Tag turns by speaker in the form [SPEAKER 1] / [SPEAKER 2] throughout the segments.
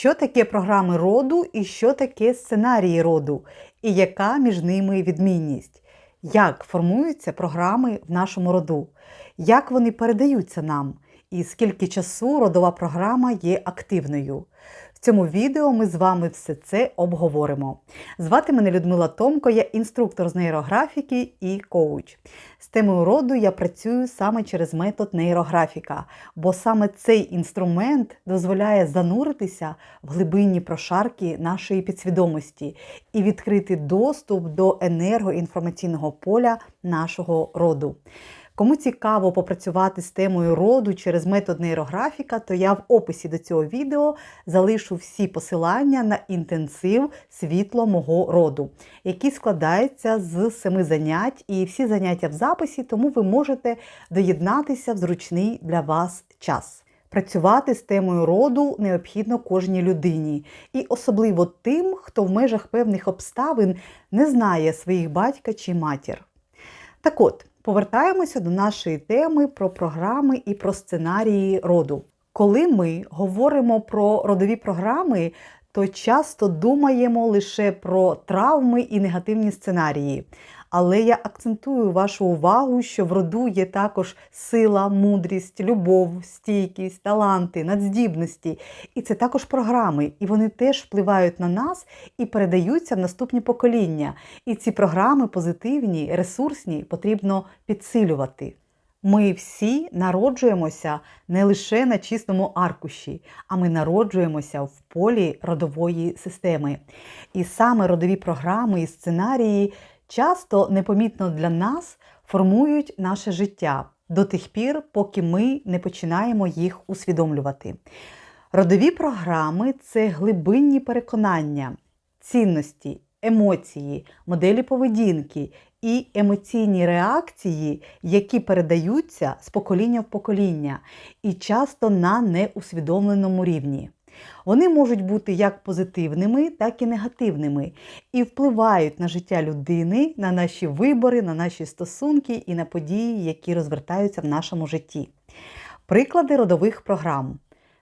[SPEAKER 1] Що таке програми роду і що таке сценарії роду, і яка між ними відмінність? Як формуються програми в нашому роду? Як вони передаються нам? І скільки часу родова програма є активною? Цьому відео ми з вами все це обговоримо. Звати мене Людмила Томко, я інструктор з нейрографіки і коуч. З темою роду я працюю саме через метод нейрографіка, бо саме цей інструмент дозволяє зануритися в глибинні прошарки нашої підсвідомості і відкрити доступ до енергоінформаційного поля нашого роду. Кому цікаво попрацювати з темою роду через метод нейрографіка, то я в описі до цього відео залишу всі посилання на інтенсив світло мого роду, який складається з семи занять, і всі заняття в записі, тому ви можете доєднатися в зручний для вас час. Працювати з темою роду необхідно кожній людині, і особливо тим, хто в межах певних обставин не знає своїх батька чи матір. Так от. Повертаємося до нашої теми про програми і про сценарії роду. Коли ми говоримо про родові програми, то часто думаємо лише про травми і негативні сценарії. Але я акцентую вашу увагу, що в роду є також сила, мудрість, любов, стійкість, таланти, надздібності. І це також програми, і вони теж впливають на нас і передаються в наступні покоління. І ці програми позитивні, ресурсні, потрібно підсилювати. Ми всі народжуємося не лише на чистому аркуші, а ми народжуємося в полі родової системи. І саме родові програми і сценарії часто непомітно для нас формують наше життя до тих пір, поки ми не починаємо їх усвідомлювати. Родові програми це глибинні переконання, цінності, емоції, моделі поведінки і емоційні реакції, які передаються з покоління в покоління і часто на неусвідомленому рівні. Вони можуть бути як позитивними, так і негативними, і впливають на життя людини, на наші вибори, на наші стосунки і на події, які розвертаються в нашому житті. Приклади родових програм: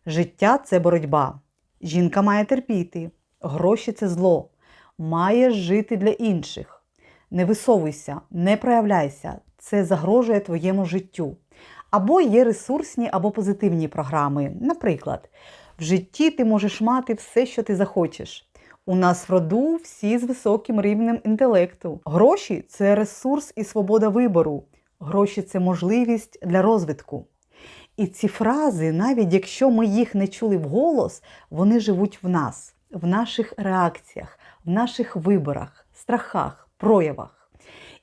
[SPEAKER 1] життя це боротьба. Жінка має терпіти, гроші це зло, має жити для інших. Не висовуйся, не проявляйся, це загрожує твоєму життю. Або є ресурсні або позитивні програми. Наприклад, в житті ти можеш мати все, що ти захочеш. У нас в роду всі з високим рівнем інтелекту. Гроші це ресурс і свобода вибору. Гроші це можливість для розвитку. І ці фрази, навіть якщо ми їх не чули вголос, вони живуть в нас, в наших реакціях, в наших виборах, страхах, проявах.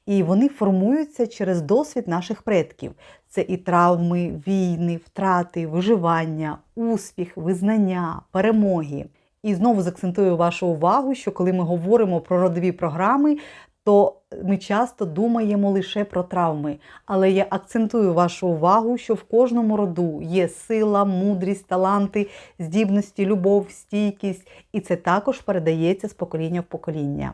[SPEAKER 1] І вони формуються через досвід наших предків. Це і травми, війни, втрати, виживання, успіх, визнання, перемоги. І знову закцентую вашу увагу, що коли ми говоримо про родові програми, то ми часто думаємо лише про травми. Але я акцентую вашу увагу, що в кожному роду є сила, мудрість, таланти, здібності, любов, стійкість, і це також передається з покоління в покоління.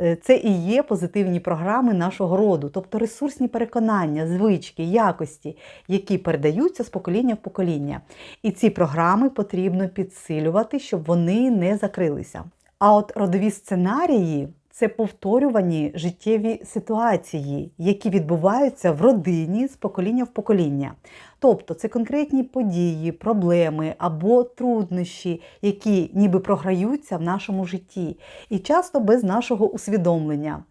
[SPEAKER 1] Е, це і є позитивні програми нашого роду, тобто ресурсні переконання, звички, якості, які передаються з покоління в покоління. І ці програми потрібно підсилювати, щоб вони не закрилися. А от родові сценарії це повторювані життєві ситуації, які відбуваються в родині з покоління в покоління. Тобто це конкретні події, проблеми або труднощі, які ніби програються в нашому житті, і часто без нашого усвідомлення.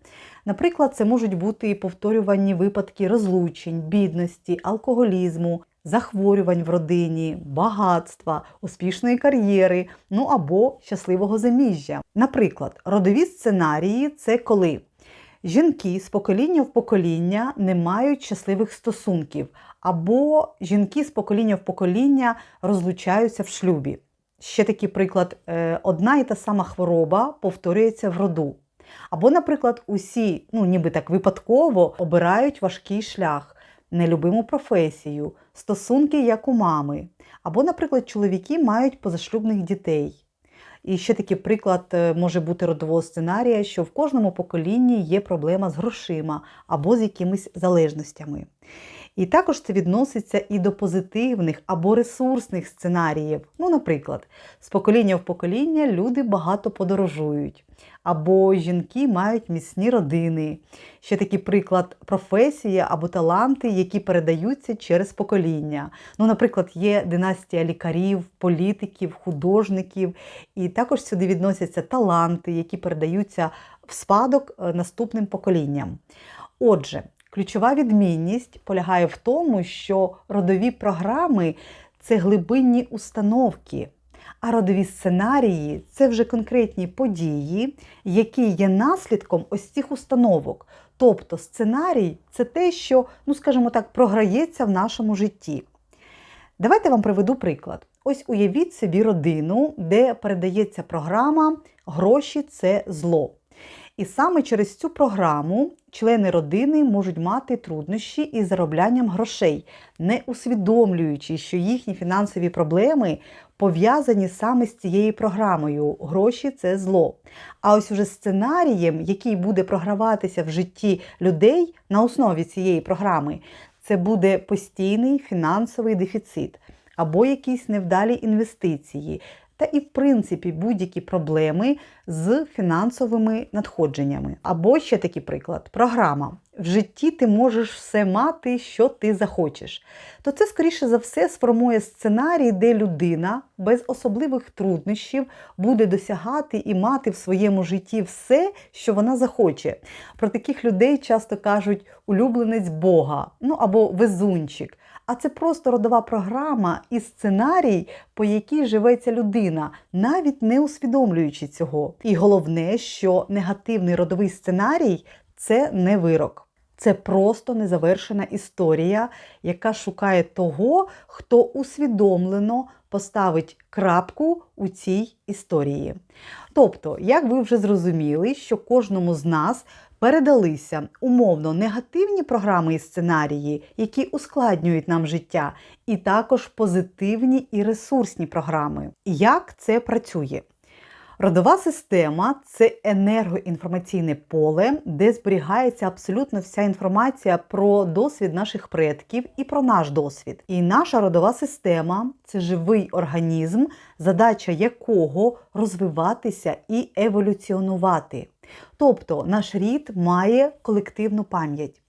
[SPEAKER 1] Наприклад, це можуть бути повторювані випадки розлучень, бідності, алкоголізму, захворювань в родині, багатства, успішної кар'єри, ну або щасливого заміжжя. Наприклад, родові сценарії це коли жінки з покоління в покоління не мають щасливих стосунків, або жінки з покоління в покоління розлучаються в шлюбі. Ще такий приклад: е, одна і та сама хвороба повторюється в роду. Або, наприклад, усі, ну ніби так випадково обирають важкий шлях нелюбиму професію, стосунки як у мами. Або, наприклад, чоловіки мають позашлюбних дітей. І ще такий приклад е, може бути родового сценарія, що в кожному поколінні є проблема з грошима або з якимись залежностями. І також це відноситься і до позитивних або ресурсних сценаріїв. Ну, наприклад, з покоління в покоління люди багато подорожують, або жінки мають міцні родини. Ще такий приклад професія або таланти, які передаються через покоління. Ну, наприклад, є династія лікарів, політиків, художників, і також сюди відносяться таланти, які передаються в спадок е, наступним поколінням. Отже, ключова відмінність полягає в тому, що родові програми це глибинні установки. А родові сценарії це вже конкретні події, які є наслідком ось цих установок. Тобто сценарій це те, що, ну скажімо так, програється в нашому житті. Давайте вам приведу приклад. Ось уявіть собі родину, де передається програма Гроші це зло. І саме через цю програму члени родини можуть мати труднощі із зароблянням грошей, не усвідомлюючи, що їхні фінансові проблеми пов'язані саме з цією програмою. Гроші це зло. А ось уже сценарієм, який буде програватися в житті людей на основі цієї програми, це буде постійний фінансовий дефіцит або якісь невдалі інвестиції. Та і, в принципі, будь-які проблеми з фінансовими надходженнями. Або ще такий приклад: програма. В житті ти можеш все мати, що ти захочеш. То це, скоріше за все, сформує сценарій, де людина без особливих труднощів буде досягати і мати в своєму житті все, що вона захоче. Про таких людей часто кажуть улюбленець Бога, ну або везунчик. А це просто родова програма і сценарій, по якій живе ця людина, навіть не усвідомлюючи цього. І головне, що негативний родовий сценарій це не вирок. Це просто незавершена історія, яка шукає того, хто усвідомлено поставить крапку у цій історії. Тобто, як ви вже зрозуміли, що кожному з нас передалися умовно негативні програми і сценарії, які ускладнюють нам життя, і також позитивні і ресурсні програми. Як це працює? Родова система це енергоінформаційне поле, де зберігається абсолютно вся інформація про досвід наших предків і про наш досвід. І наша родова система це живий організм, задача якого розвиватися і еволюціонувати. Тобто наш рід має колективну пам'ять.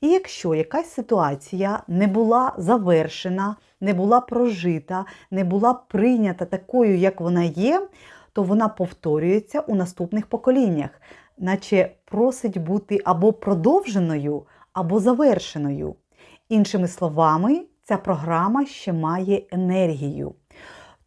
[SPEAKER 1] І якщо якась ситуація не була завершена, не була прожита, не була прийнята такою, як вона є, то вона повторюється у наступних поколіннях, наче просить бути або продовженою, або завершеною. Іншими словами, ця програма ще має енергію.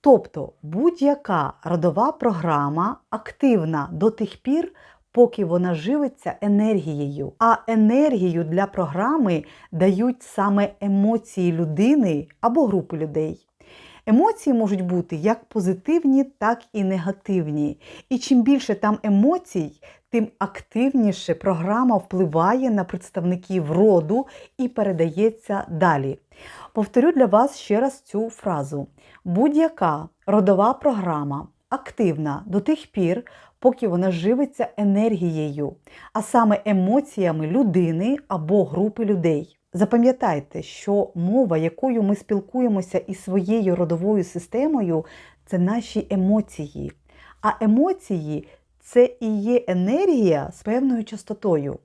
[SPEAKER 1] Тобто будь-яка родова програма активна до тих пір, поки вона живиться енергією. А енергію для програми дають саме емоції людини або групи людей. Емоції можуть бути як позитивні, так і негативні. І чим більше там емоцій, тим активніше програма впливає на представників роду і передається далі. Повторю для вас ще раз цю фразу: будь-яка родова програма активна до тих пір, поки вона живиться енергією, а саме емоціями людини або групи людей. Запам'ятайте, що мова, якою ми спілкуємося із своєю родовою системою, це наші емоції. А емоції це і є енергія з певною частотою.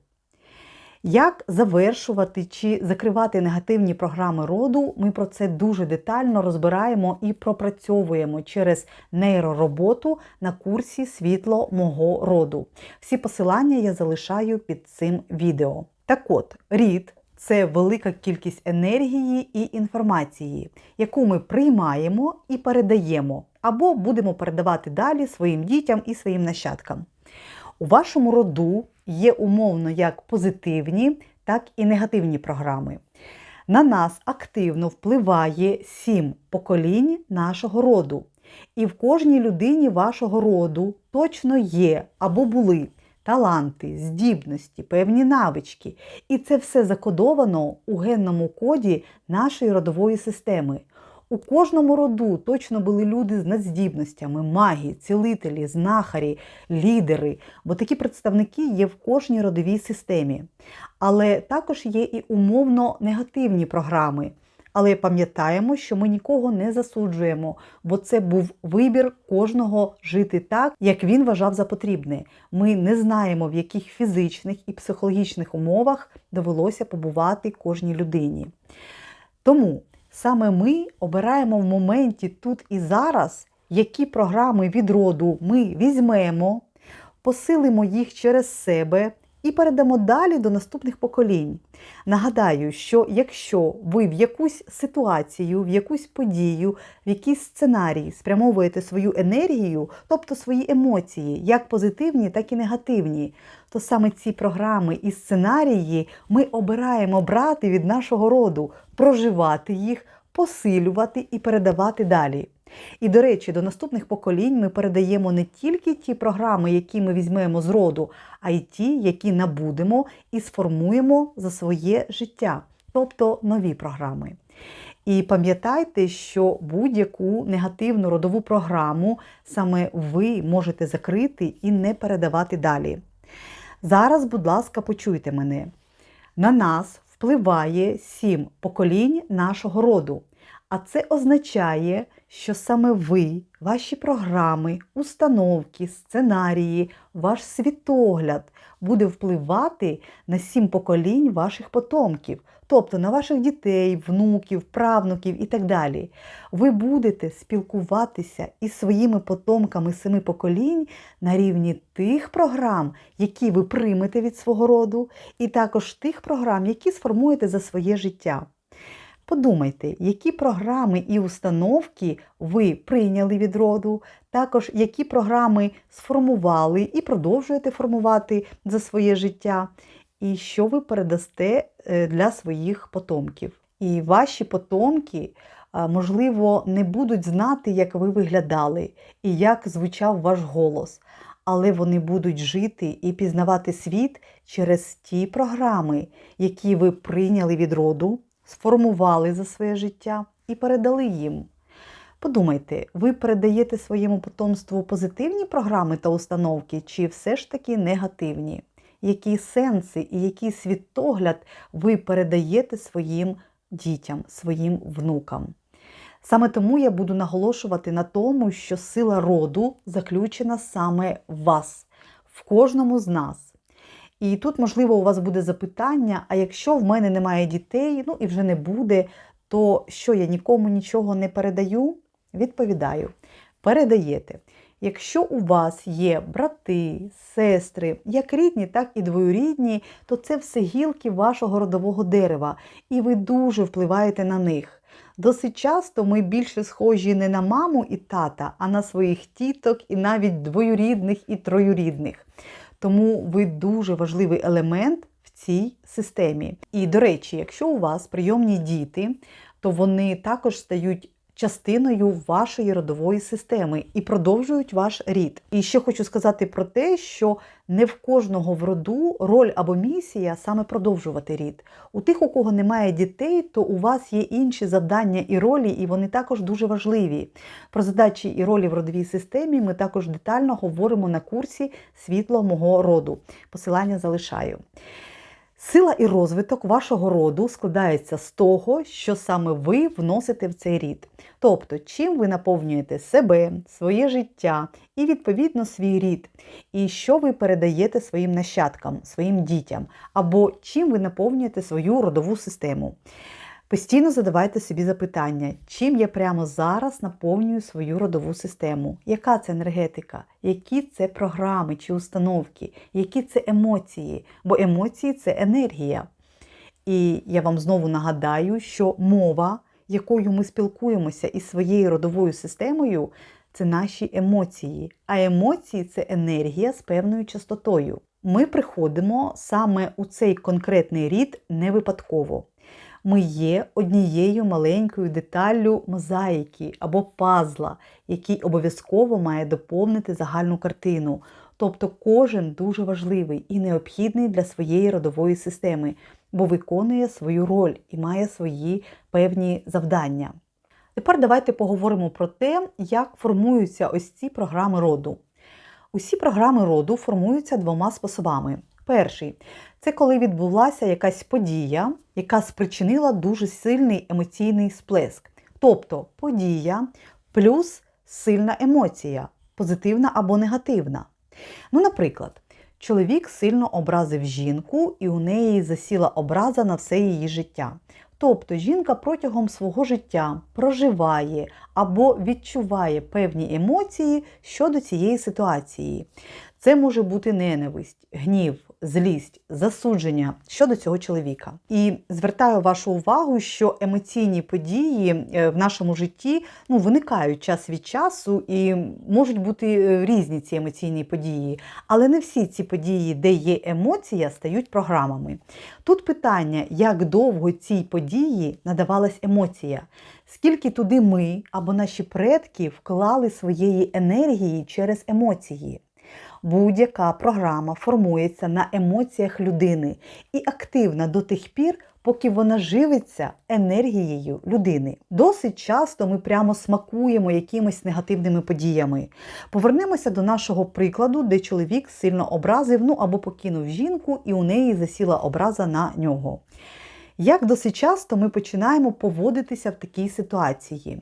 [SPEAKER 1] Як завершувати чи закривати негативні програми роду, ми про це дуже детально розбираємо і пропрацьовуємо через нейророботу на курсі Світло мого роду. Всі посилання я залишаю під цим відео. Так от, рід це велика кількість енергії і інформації, яку ми приймаємо і передаємо, або будемо передавати далі своїм дітям і своїм нащадкам. У вашому роду є умовно як позитивні, так і негативні програми. На нас активно впливає сім поколінь нашого роду. І в кожній людині вашого роду точно є або були таланти, здібності, певні навички. І це все закодовано у генному коді нашої родової системи. У кожному роду точно були люди з надздібностями, маги, цілителі, знахарі, лідери, бо такі представники є в кожній родовій системі. Але також є і умовно негативні програми. Але пам'ятаємо, що ми нікого не засуджуємо, бо це був вибір кожного жити так, як він вважав за потрібне. Ми не знаємо, в яких фізичних і психологічних умовах довелося побувати кожній людині. Тому саме ми обираємо в моменті тут і зараз, які програми від роду ми візьмемо, посилимо їх через себе і передамо далі до наступних поколінь. Нагадаю, що якщо ви в якусь ситуацію, в якусь подію, в якийсь сценарій спрямовуєте свою енергію, тобто свої емоції, як позитивні, так і негативні, то саме ці програми і сценарії ми обираємо брати від нашого роду, проживати їх, посилювати і передавати далі. І, до речі, до наступних поколінь ми передаємо не тільки ті програми, які ми візьмемо з роду, а й ті, які набудемо і сформуємо за своє життя, тобто нові програми. І пам'ятайте, що будь-яку негативну родову програму саме ви можете закрити і не передавати далі. Зараз, будь ласка, почуйте мене. На нас впливає сім поколінь нашого роду. А це означає, що саме ви, ваші програми, установки, сценарії, ваш світогляд буде впливати на сім поколінь ваших потомків, тобто на ваших дітей, внуків, правнуків і так далі. Ви будете спілкуватися із своїми потомками семи поколінь на рівні тих програм, які ви приймете від свого роду, і також тих програм, які сформуєте за своє життя. Подумайте, які програми і установки ви прийняли від роду, також які програми сформували і продовжуєте формувати за своє життя, і що ви передасте е, для своїх потомків. І ваші потомки, можливо, не будуть знати, як ви виглядали і як звучав ваш голос. Але вони будуть жити і пізнавати світ через ті програми, які ви прийняли від роду, сформували за своє життя і передали їм. Подумайте, ви передаєте своєму потомству позитивні програми та установки, чи все ж таки негативні? Які сенси і який світогляд ви передаєте своїм дітям, своїм внукам? Саме тому я буду наголошувати на тому, що сила роду заключена саме в вас, в кожному з нас. І тут, можливо, у вас буде запитання: а якщо в мене немає дітей, ну і вже не буде, то що я нікому нічого не передаю? Відповідаю, передаєте. Якщо у вас є брати, сестри, як рідні, так і двоюрідні, то це все гілки вашого родового дерева, і ви дуже впливаєте на них. Досить часто ми більше схожі не на маму і тата, а на своїх тіток і навіть двоюрідних і троюрідних. Тому ви дуже важливий елемент в цій системі. І, до речі, якщо у вас прийомні діти, то вони також стають частиною вашої родової системи і продовжують ваш рід. І ще хочу сказати про те, що не в кожного в роду роль або місія саме продовжувати рід. У тих, у кого немає дітей, то у вас є інші завдання і ролі, і вони також дуже важливі. Про задачі і ролі в родовій системі ми також детально говоримо на курсі Світло мого роду. Посилання залишаю. Сила і розвиток вашого роду складається з того, що саме ви вносите в цей рід. Тобто, чим ви наповнюєте себе, своє життя і, відповідно, свій рід, і що ви передаєте своїм нащадкам, своїм дітям, або чим ви наповнюєте свою родову систему. Постійно задавайте собі запитання, чим я прямо зараз наповнюю свою родову систему, яка це енергетика, які це програми чи установки, які це емоції, бо емоції це енергія. І я вам знову нагадаю, що мова, якою ми спілкуємося із своєю родовою системою, це наші емоції. А емоції це енергія з певною частотою. Ми приходимо саме у цей конкретний рід не випадково ми є однією маленькою деталлю мозаїки або пазла, який обов'язково має доповнити загальну картину. Тобто кожен дуже важливий і необхідний для своєї родової системи, бо виконує свою роль і має свої певні завдання. Тепер давайте поговоримо про те, як формуються ось ці програми роду. Усі програми роду формуються двома способами. Перший це коли відбулася якась подія, яка спричинила дуже сильний емоційний сплеск. Тобто подія плюс сильна емоція, позитивна або негативна. Ну, наприклад, чоловік сильно образив жінку, і у неї засіла образа на все її життя. Тобто жінка протягом свого життя проживає або відчуває певні емоції щодо цієї ситуації. Це може бути ненависть, гнів, злість, засудження щодо цього чоловіка. І звертаю вашу увагу, що емоційні події е, в нашому житті ну, виникають час від часу і можуть бути е, різні ці емоційні події. Але не всі ці події, де є емоція, стають програмами. Тут питання, як довго цій події надавалась емоція, скільки туди ми або наші предки вклали своєї енергії через емоції. Будь-яка програма формується на емоціях людини і активна до тих пір, поки вона живиться енергією людини. Досить часто ми прямо смакуємо якимись негативними подіями. Повернемося до нашого прикладу, де чоловік сильно образив ну або покинув жінку, і у неї засіла образа на нього. Як досить часто ми починаємо поводитися в такій ситуації?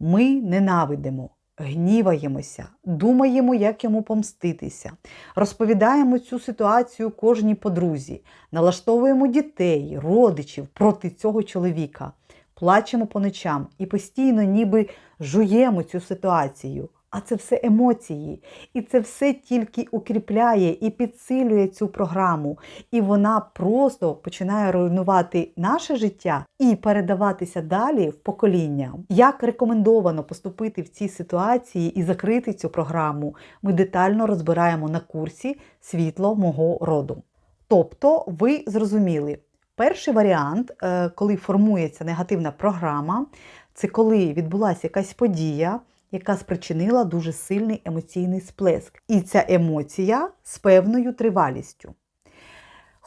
[SPEAKER 1] Ми ненавидимо, гніваємося, думаємо, як йому помститися, розповідаємо цю ситуацію кожній подрузі, налаштовуємо дітей, родичів проти цього чоловіка, плачемо по ночам і постійно ніби жуємо цю ситуацію. А це все емоції. І це все тільки укріпляє і підсилює цю програму. І вона просто починає руйнувати наше життя і передаватися далі в покоління. Як рекомендовано поступити в цій ситуації і закрити цю програму, ми детально розбираємо на курсі світло мого роду. Тобто, ви зрозуміли, перший варіант, е, коли формується негативна програма, це коли відбулася якась подія яка спричинила дуже сильний емоційний сплеск. І ця емоція з певною тривалістю.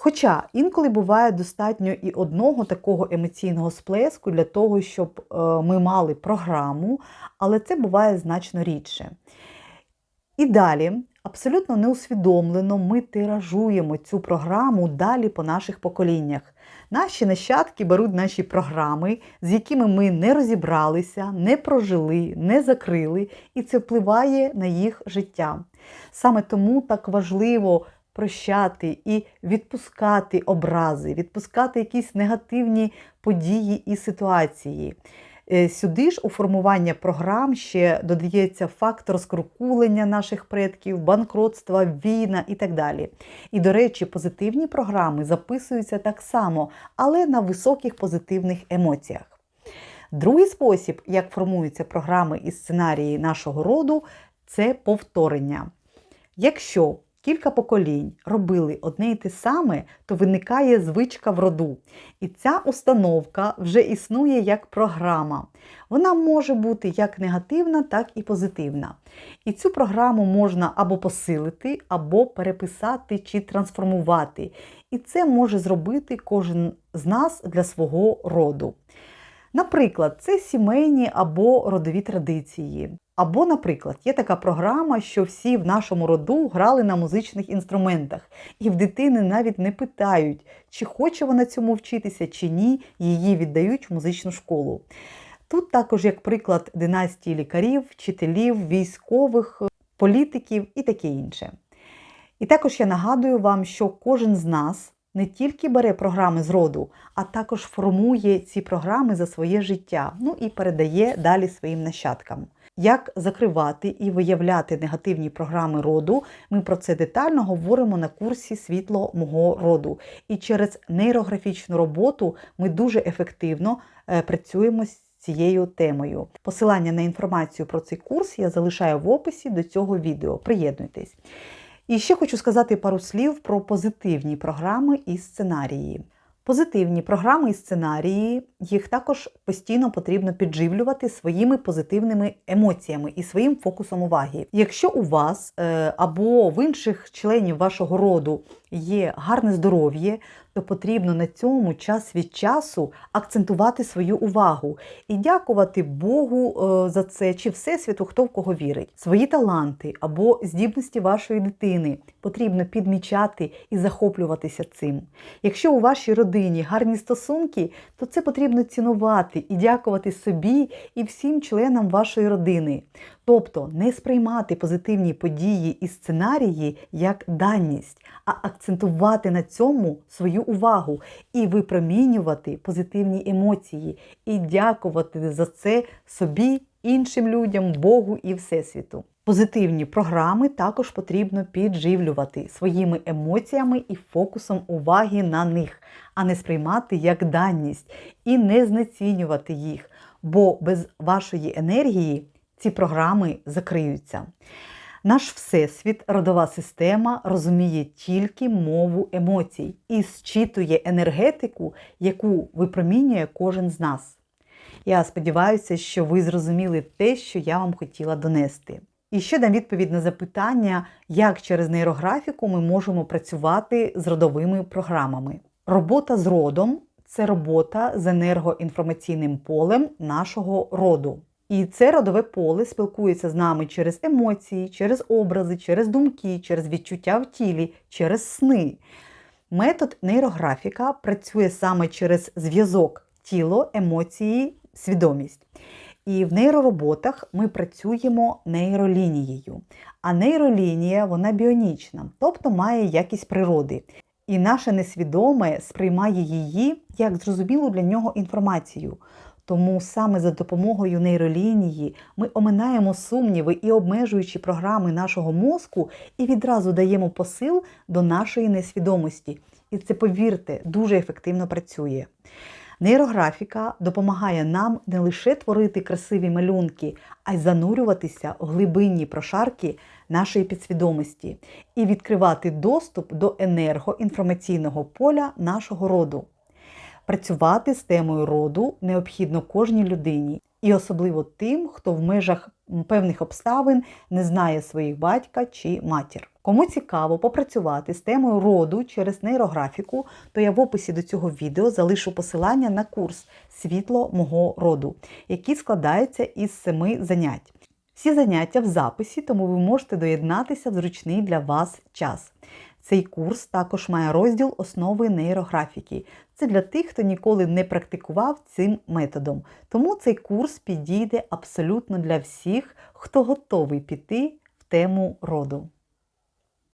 [SPEAKER 1] Хоча інколи буває достатньо і одного такого емоційного сплеску для того, щоб е, ми мали програму, але це буває значно рідше. І далі, абсолютно неусвідомлено, ми тиражуємо цю програму далі по наших поколіннях. Наші нащадки беруть наші програми, з якими ми не розібралися, не прожили, не закрили, і це впливає на їх життя. Саме тому так важливо прощати і відпускати образи, відпускати якісь негативні події і ситуації. Е, сюди ж у формування програм ще додається факт розкрукулення наших предків, банкротства, війна і так далі. І, до речі, позитивні програми записуються так само, але на високих позитивних емоціях. Другий спосіб, як формуються програми і сценарії нашого роду, це повторення. Якщо кілька поколінь робили одне й те саме, то виникає звичка в роду. І ця установка вже існує як програма. Вона може бути як негативна, так і позитивна. І цю програму можна або посилити, або переписати чи трансформувати. І це може зробити кожен з нас для свого роду. Наприклад, це сімейні або родові традиції. Або, наприклад, є така програма, що всі в нашому роду грали на музичних інструментах, і в дитини навіть не питають, чи хоче вона цьому вчитися, чи ні, її віддають в музичну школу. Тут також, як приклад, династії лікарів, вчителів, військових, політиків і таке інше. І також я нагадую вам, що кожен з нас не тільки бере програми з роду, а також формує ці програми за своє життя, ну і передає далі своїм нащадкам. Як закривати і виявляти негативні програми роду, ми про це детально говоримо на курсі Світло мого роду. І через нейрографічну роботу ми дуже ефективно е, працюємо з цією темою. Посилання на інформацію про цей курс я залишаю в описі до цього відео. Приєднуйтесь. І ще хочу сказати пару слів про позитивні програми і сценарії. Позитивні програми і сценарії їх також постійно потрібно підживлювати своїми позитивними емоціями і своїм фокусом уваги. Якщо у вас е, або в інших членів вашого роду є гарне здоров'я, то потрібно на цьому час від часу акцентувати свою увагу і дякувати Богу е, за це чи Всесвіту, хто в кого вірить. Свої таланти або здібності вашої дитини потрібно підмічати і захоплюватися цим. Якщо у вашій родині гарні стосунки, то це потрібно цінувати і дякувати собі і всім членам вашої родини. Тобто не сприймати позитивні події і сценарії як даність, а акцентувати на цьому свою увагу і випромінювати позитивні емоції, і дякувати за це собі, іншим людям, Богу і Всесвіту. Позитивні програми також потрібно підживлювати своїми емоціями і фокусом уваги на них, а не сприймати як даність і не знецінювати їх, бо без вашої енергії ці програми закриються. Наш Всесвіт, родова система розуміє тільки мову емоцій і зчитує енергетику, яку випромінює кожен з нас. Я сподіваюся, що ви зрозуміли те, що я вам хотіла донести. І ще дам відповідь на запитання, як через нейрографіку ми можемо працювати з родовими програмами. Робота з родом це робота з енергоінформаційним полем нашого роду. І це родове поле спілкується з нами через емоції, через образи, через думки, через відчуття в тілі, через сни. Метод нейрографіка працює саме через зв'язок тіло, емоції, свідомість. І в нейророботах ми працюємо нейролінією. А нейролінія вона біонічна, тобто має якість природи. І наше несвідоме сприймає її як зрозумілу для нього інформацію. Тому саме за допомогою нейролінії ми оминаємо сумніви і обмежуючі програми нашого мозку і відразу даємо посил до нашої несвідомості. І це, повірте, дуже ефективно працює. Нейрографіка допомагає нам не лише творити красиві малюнки, а й занурюватися в глибинні прошарки нашої підсвідомості і відкривати доступ до енергоінформаційного поля нашого роду. Працювати з темою роду необхідно кожній людині, і особливо тим, хто в межах певних обставин не знає своїх батька чи матір. Кому цікаво попрацювати з темою роду через нейрографіку, то я в описі до цього відео залишу посилання на курс Світло мого роду, який складається із семи занять. Всі заняття в записі, тому ви можете доєднатися в зручний для вас час. Цей курс також має розділ основи нейрографіки. Це для тих, хто ніколи не практикував цим методом. Тому цей курс підійде абсолютно для всіх, хто готовий піти в тему роду.